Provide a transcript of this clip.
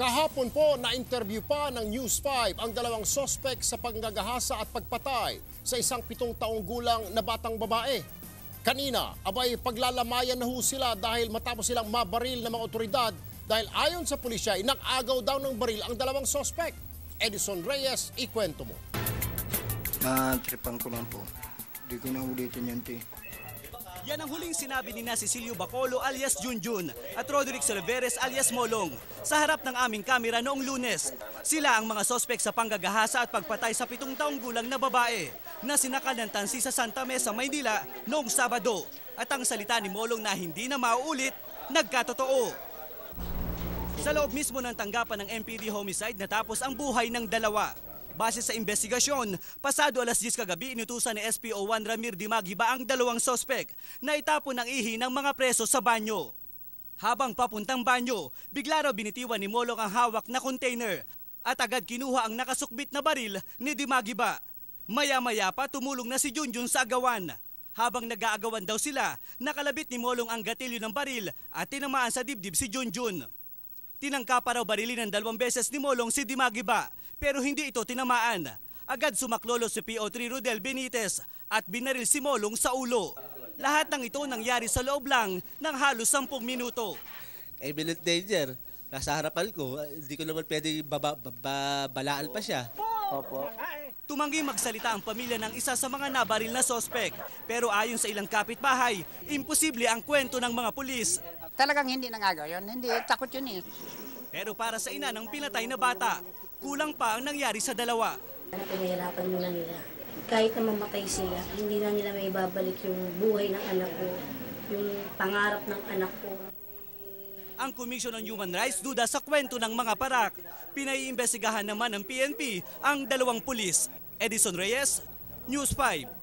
Kahapon po na-interview pa ng News 5 ang dalawang sospek sa panggagahasa at pagpatay sa isang pitong taong gulang na batang babae. Kanina, abay paglalamayan na ho sila dahil matapos silang mabaril ng mga otoridad dahil ayon sa pulisya, inakagaw daw ng baril ang dalawang sospek. Edison Reyes, ikwento mo. Na-tripan ko lang po. Hindi ko na ulitin yan. Yan ang huling sinabi ni na Cecilio Bacolo alias Junjun at Roderick Silveres alias Molong sa harap ng aming kamera noong lunes. Sila ang mga sospek sa panggagahasa at pagpatay sa pitong taong gulang na babae na sinakal ng tansi sa Santa Mesa, Maynila noong Sabado. At ang salita ni Molong na hindi na mauulit, nagkatotoo. Sa loob mismo ng tanggapan ng MPD homicide natapos ang buhay ng dalawa. Base sa investigasyon, pasado alas 10 kagabi inutusan ni SPO1 Ramir Dimagiba ang dalawang sospek na itapon ng ihi ng mga preso sa banyo. Habang papuntang banyo, bigla raw binitiwan ni Molong ang hawak na container at agad kinuha ang nakasukbit na baril ni Dimagiba. Maya-maya pa tumulong na si Junjun sa agawan. Habang nag-aagawan daw sila, nakalabit ni Molong ang gatilyo ng baril at tinamaan sa dibdib si Junjun. Tinangka pa raw barilin ng dalawang beses ni Molong si Dimagiba pero hindi ito tinamaan. Agad sumaklolo si PO3 Rudel Benitez at binaril si Molong sa ulo. Lahat ng ito nangyari sa loob lang ng halos 10 minuto. imminent danger. Nasa harapan ko, hindi ko naman pwede baba, baba, balaan pa siya. Tumanggi magsalita ang pamilya ng isa sa mga nabaril na sospek. Pero ayon sa ilang kapitbahay, imposible ang kwento ng mga pulis. Talagang hindi nangagaw yun. Hindi, takot yun eh. Pero para sa ina ng pinatay na bata, kulang pa ang nangyari sa dalawa. Pinahirapan muna nila. Kahit na mamatay sila, hindi na nila may babalik yung buhay ng anak ko, yung pangarap ng anak ko. Ang Commission on Human Rights duda sa kwento ng mga parak. Pinaiimbestigahan naman ng PNP ang dalawang pulis. Edison Reyes, News 5.